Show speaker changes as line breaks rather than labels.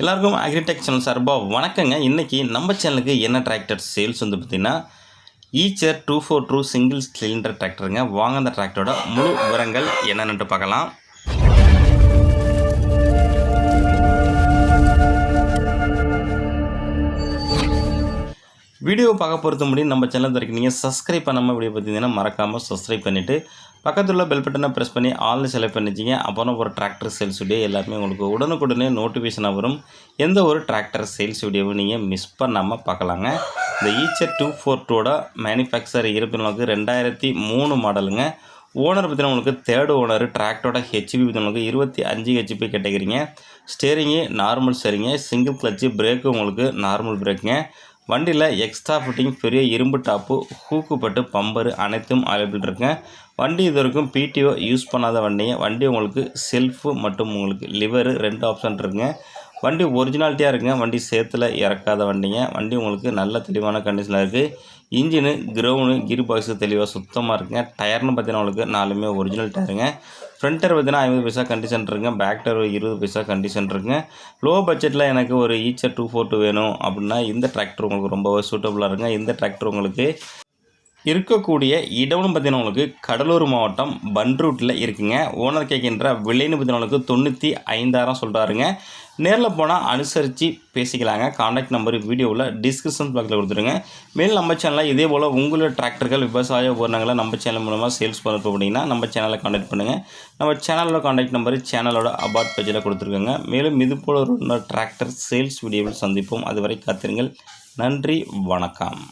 எல்லாருக்கும் agritech channel சார்பாக வணக்கங்க. இன்றைக்கி நம்ம சேனலுக்கு என்ன டிராக்டர் சேல்ஸ் வந்து பார்த்திங்கன்னா Eicher two four two single cylinder டிராக்டருங்க வாங்க அந்த டிராக்டரோட முழு விவரங்கள் என்னென்னு பார்க்கலாம். வீடியோ பார்க்க பொறுத்த முடியும் நம்ம சேனல் வரைக்கும் நீங்கள் சப்ஸ்கிரைப் பண்ணாமல் வீடியோ பார்த்தீங்கன்னா மறக்காமல் சப்ஸ்கிரைப் பண்ணிவிட்டு பக்கத்தில் உள்ள பெல் பட்டனை ப்ரெஸ் பண்ணி ஆல்னு செலக்ட் பண்ணிச்சிங்க அப்புறம் ஒரு டிராக்டர் சேல்ஸ் வீடியோ எல்லாமே உங்களுக்கு உடனுக்குடனே நோட்டிஃபிகேஷனாக வரும். எந்த ஒரு டிராக்டர் சேல்ஸ் வீடியோவும் நீங்கள் மிஸ் பண்ணாமல் பார்க்கலாங்க. இந்த ஈச்சர் டூ ஃபோர் டூட மேனுஃபேக்சர் இருப்பினங்களுக்கு ரெண்டாயிரத்தி மூணு மாடலுங்க ஓனர் பற்றின உங்களுக்கு தேர்டு ஓனர் டிராக்டரோட ஹெச்பி பார்த்தீங்கன்னா இருபத்தி அஞ்சு ஹெச்பி கேட்டகிறீங்க ஸ்டேரிங்கு நார்மல் ஸ்டேரிங்க சிங்கிள் கிளச்சு பிரேக்கு உங்களுக்கு நார்மல் பிரேக்குங்க வண்டியில் எக்ஸ்ட்ரா ஃபிட்டிங் பெரிய இரும்பு டாப்பு ஹூக்குப்பட்டு பம்பரு அனைத்தும் அவைலபிள் இருக்குங்க. வண்டி இது வரைக்கும் பிடிஓ யூஸ் பண்ணாத வண்டிங்க. வண்டி உங்களுக்கு செல்ஃபு மற்றும் உங்களுக்கு லிவரு ரெண்டு ஆப்ஷன் இருக்குங்க. வண்டி ஒரிஜினாலிட்டியாக இருக்குங்க. வண்டி சேத்தில் இறக்காத வண்டிங்க. வண்டி உங்களுக்கு நல்ல தெளிவான கண்டிஷனில் இருக்குது இன்ஜினு கிரவுண்டு கீர் பாக்ஸு தெளிவாக சுத்தமாக இருக்குங்க. டயர்னு பார்த்தீங்கன்னா உங்களுக்கு நாலுமே ஒரிஜினல் டயருங்க ஃப்ரண்ட் டயர் பார்த்தீங்கன்னா ஐம்பது பைசா கண்டிஷன் இருக்குங்க. பேக் டயர் இருபது பைசா கண்டிஷன் இருக்குங்க. லோ பட்ஜெட்டில் எனக்கு ஒரு ஈச்சர் டூ ஃபோர் டூ வேணும் அப்படின்னா இந்த டிராக்டர் உங்களுக்கு ரொம்பவே சூட்டபுளாக இருக்குங்க. இந்த டிராக்டர் உங்களுக்கு இருக்கக்கூடிய இடம்னு பார்த்தீங்கன்னா உங்களுக்கு கடலூர் மாவட்டம் பன்ரூட்டில் இருக்குங்க. ஓனர் கேட்கின்ற விலைன்னு பார்த்தீங்கன்னா தொண்ணூற்றி ஐந்தாயிரம் சொல்கிறாருங்க நேரில் போனால் அனுசரித்து பேசிக்கலாங்க. காண்டாக்ட் நம்பர் வீடியோவில் டிஸ்கிரிப்ஷன் பாக்ஸில் கொடுத்துருங்க. மேலும் நம்ம சேனலில் இதே போல் உங்களோட டிராக்டர்கள் விவசாய உபகரணங்களை நம்ம சேனல் மூலமாக சேல்ஸ் பண்ண அப்படின்னா நம்ம சேனலை காண்டாக்ட் பண்ணுங்கள் நம்ம சேனலோட காண்டாக்ட் நம்பர் சேனலோட அபார்ட் பேஜில் கொடுத்துருக்கோங்க. மேலும் இது போல் ஒரு டிராக்டர் சேல்ஸ் வீடியோவில் சந்திப்போம். அதுவரை காத்திருங்கள். நன்றி வணக்கம்.